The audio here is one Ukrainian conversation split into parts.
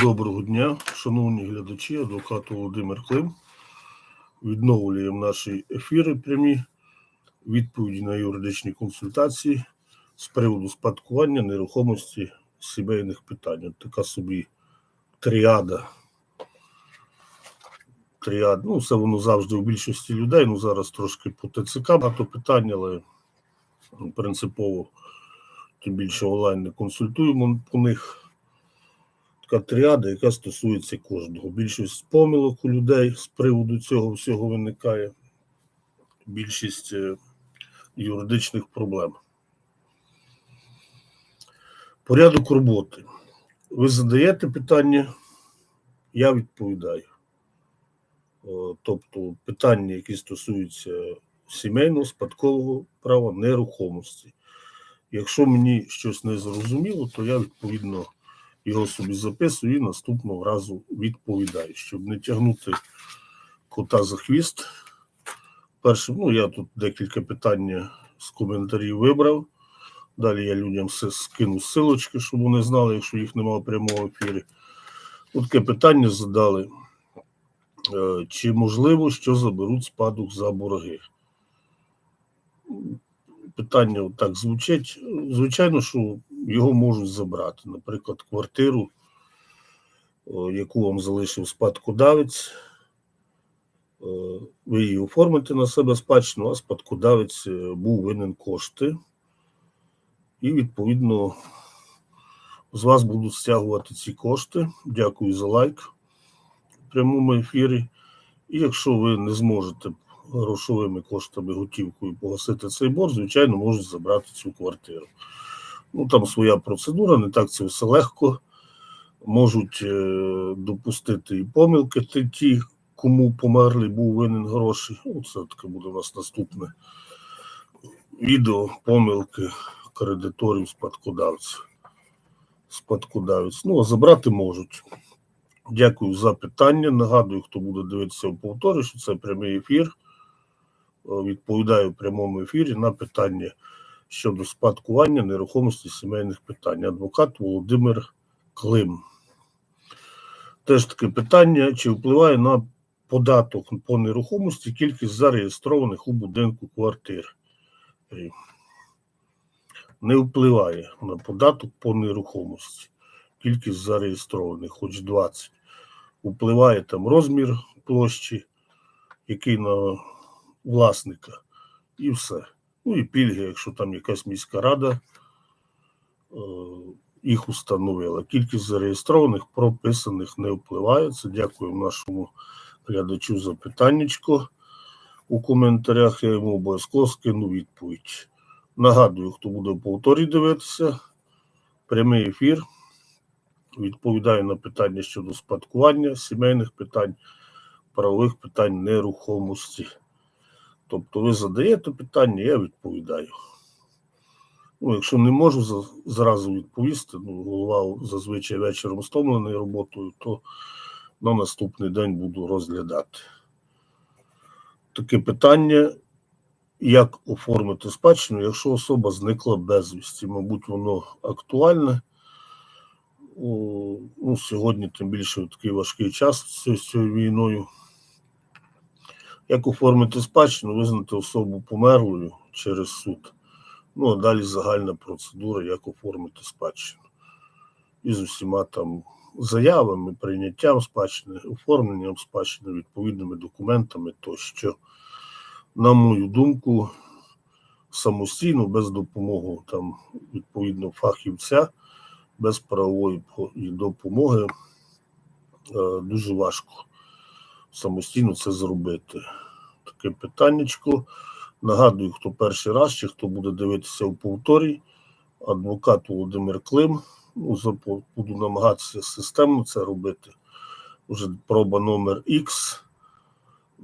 Доброго дня, шановні глядачі, адвокат Володимир Клим. Відновлюємо наші ефіри прямі, відповіді на юридичні консультації з приводу спадкування нерухомості сімейних питань. От така собі тріада. Тріада. Ну, це воно завжди у більшості людей. Ну, зараз трошки по ТЦК багато питань, але принципово тим більше онлайн не консультуємо по них така тріада, яка стосується кожного. Більшість помилок у людей з приводу цього всього виникає. Більшість е, юридичних проблем. Порядок роботи. Ви задаєте питання, я відповідаю. Тобто питання, які стосуються сімейного спадкового права нерухомості. Якщо мені щось не зрозуміло, то я відповідно його собі записую і наступного разу відповідаю, щоб не тягнути кота за хвіст. Перше, ну я тут декілька питань з коментарів вибрав. Далі я людям все скину силочки, щоб вони знали, якщо їх немає в прямому ефірі. От таке питання задали. Е, Чи можливо, що заберуть спадок за борги? Питання так звучить. Звичайно, що його можуть забрати. Наприклад, квартиру, яку вам залишив спадкодавець. Ви її оформите на себе спадщину, а спадкодавець е, був винен кошти. І, відповідно, з вас будуть стягувати ці кошти. Дякую за лайк в прямому ефірі. І якщо ви не зможете грошовими коштами готівкою погасити цей борг, звичайно, можуть забрати цю квартиру. Ну, там своя процедура, не так це все легко. Можуть е, допустити і помилки ті- кому померлий був винен гроші. Ну, це таке буде у нас наступне відео помилки кредиторів спадкодавців. Спадкодавець. Ну, а забрати можуть. Дякую за питання. Нагадую, хто буде дивитися в повторі, що це прямий ефір. Е, Відповідаю в прямому ефірі на питання щодо спадкування нерухомості сімейних питань. Адвокат Володимир Клим. Теж таке питання: чи впливає на податок по нерухомості кількість зареєстрованих у будинку квартир? Е, Не впливає на податок по нерухомості. Кількість зареєстрованих, хоч 20. Впливає там розмір площі, який на власника, і все. Ну і пільги, якщо там якась міська рада е, їх установила. Кількість зареєстрованих, прописаних не впливає. Це дякую нашому глядачу за питаннячко. У коментарях я йому обов'язково скину відповідь. Нагадую, хто буде в повторі дивитися, прямий ефір. Відповідаю на питання щодо спадкування, сімейних питань, правових питань нерухомості. Тобто ви задаєте питання, я відповідаю. Ну, якщо не можу зразу відповісти, ну, голова зазвичай вечором стомлений роботою, то на наступний день буду розглядати. Таке питання, як оформити спадщину, якщо особа зникла безвісті, мабуть, воно актуальне. О, Ну, сьогодні, тим більше такий важкий час з цією війною. Як оформити спадщину, визнати особу померлою через суд. Ну, а далі загальна процедура, як оформити спадщину. І з усіма там заявами, прийняттям спадщини, оформленням спадщини, відповідними документами тощо. На мою думку, самостійно, без допомоги там, відповідно фахівця, без правової допомоги е, дуже важко самостійно це зробити. Таке питаннячко. Нагадую, хто перший раз чи хто буде дивитися у повторі, адвокат Володимир Клим. Ну, буду намагатися системно це робити. Уже проба номер Х.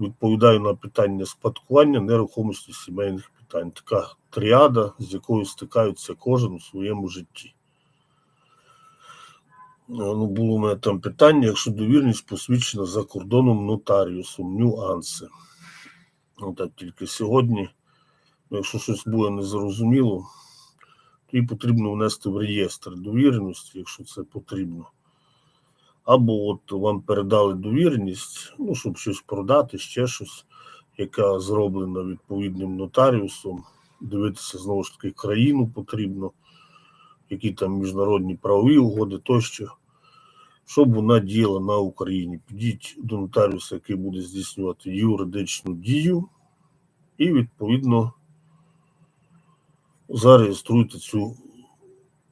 Відповідаю на питання спадкування нерухомості сімейних питань. Така тріада, з якою стикаються кожен у своєму житті. Ну, було у мене там питання, якщо довірність посвідчена за кордоном нотаріусом, нюанси. Ну, так тільки сьогодні, ну, якщо щось буде незрозуміло, то її потрібно внести в реєстр довіреності, якщо це потрібно. або от вам передали довіреність, ну, щоб щось продати, ще щось, яка зроблена відповідним нотаріусом. Дивитися знову ж таки країну потрібно, які там міжнародні правові угоди тощо, щоб вона діяла на Україні. Підіть до нотаріуса, який буде здійснювати юридичну дію, і відповідно зареєструйте цю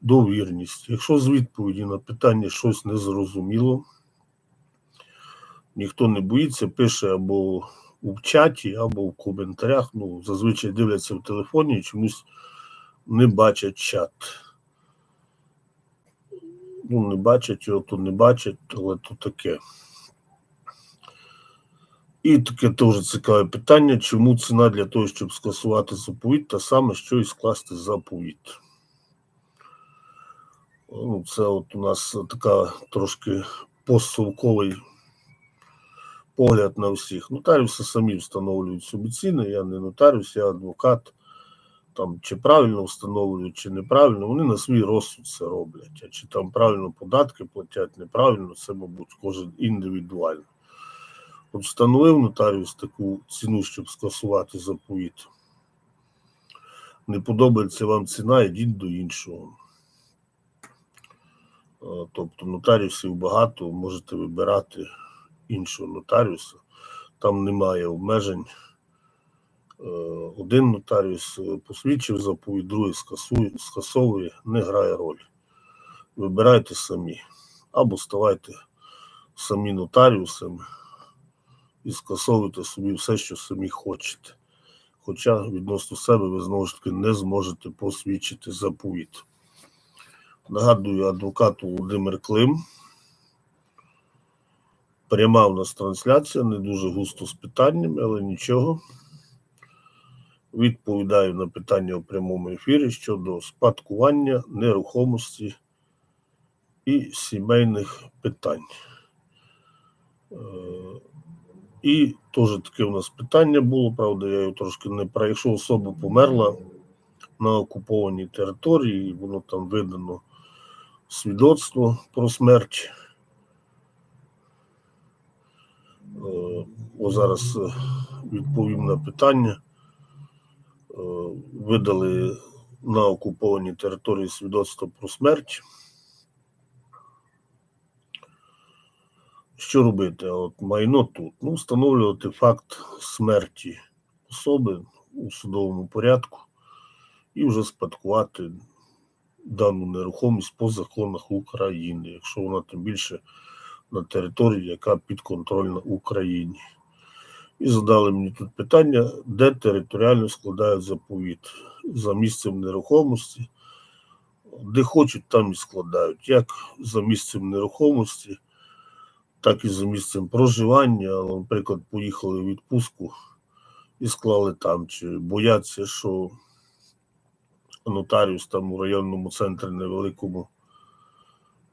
довірність. Якщо з відповіді на питання щось не зрозуміло, ніхто не боїться, пише або в чаті, або в коментарях. Ну, зазвичай дивляться в телефоні і чомусь не бачать чат. Ну, не бачать його, то не бачать, але то таке. І таке теж цікаве питання, чому ціна для того, щоб скасувати заповідь, та саме, що і скласти заповідь. Ну, це от у нас така трошки постсовковий погляд на всіх. Нотаріуси самі встановлюють собі ціни. Я не нотаріус, я адвокат. Там чи правильно встановлюють, чи неправильно, вони на свій розсуд це роблять. А чи там правильно податки платять, неправильно, це, мабуть, кожен індивідуально. От встановив нотаріус таку ціну, щоб скасувати заповіт. Не подобається вам ціна, йдіть до іншого. Тобто нотаріусів багато, можете вибирати іншого нотаріуса. Там немає обмежень. Е, Один нотаріус е, посвідчив заповідь, другий скасує, скасовує, не грає роль. Вибирайте самі. Або ставайте самі нотаріусами і скасовуйте собі все, що самі хочете. Хоча відносно себе ви знову ж таки не зможете посвідчити заповіт. Нагадую, адвокат Володимир Клим. Пряма у нас трансляція, не дуже густо з питаннями, але нічого. Відповідаю на питання у прямому ефірі щодо спадкування нерухомості і сімейних питань. Е, І теж таке у нас питання було, правда, я його трошки не про якщо особа померла на окупованій території, і воно там видано свідоцтво про смерть. Е, О, зараз е, відповім на питання. Е, Видали на окупованій території свідоцтво про смерть. Що робити? От майно тут. Ну, встановлювати факт смерті особи у судовому порядку і вже спадкувати дану нерухомість по законах України, якщо вона тим більше на території, яка підконтрольна Україні. І задали мені тут питання, де територіально складають заповіт за місцем нерухомості, де хочуть, там і складають, як за місцем нерухомості, так і за місцем проживання. Але, Наприклад, поїхали в відпустку і склали там, чи бояться, що нотаріус там у районному центрі невеликому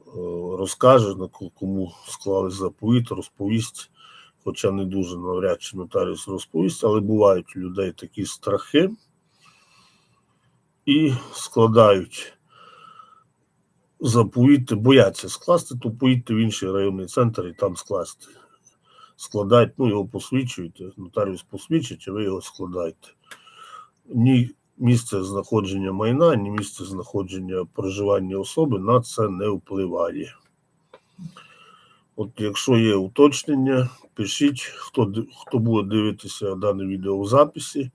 е, розкаже, на кому склали заповіт, розповість. Хоча не дуже навряд чи нотаріус розповість, але бувають у людей такі страхи і складають заповіти, бояться скласти, то поїдьте в інший районний центр і там скласти. Складають, ну його посвідчуєте, нотаріус посвідчить, а ви його складаєте. Ні місце знаходження майна, ні місце знаходження проживання особи на це не впливає. От якщо є уточнення, пишіть, хто, хто буде дивитися дане відео у записі.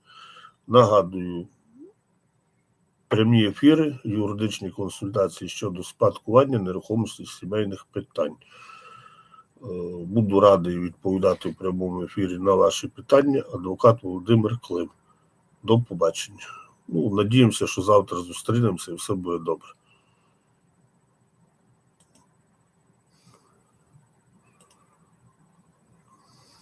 Нагадую, прямі ефіри, юридичні консультації щодо спадкування нерухомості сімейних питань. Е, Буду радий відповідати в прямому ефірі на ваші питання. Адвокат Володимир Клим. До побачення. Ну, надіємося, що завтра зустрінемося і все буде добре.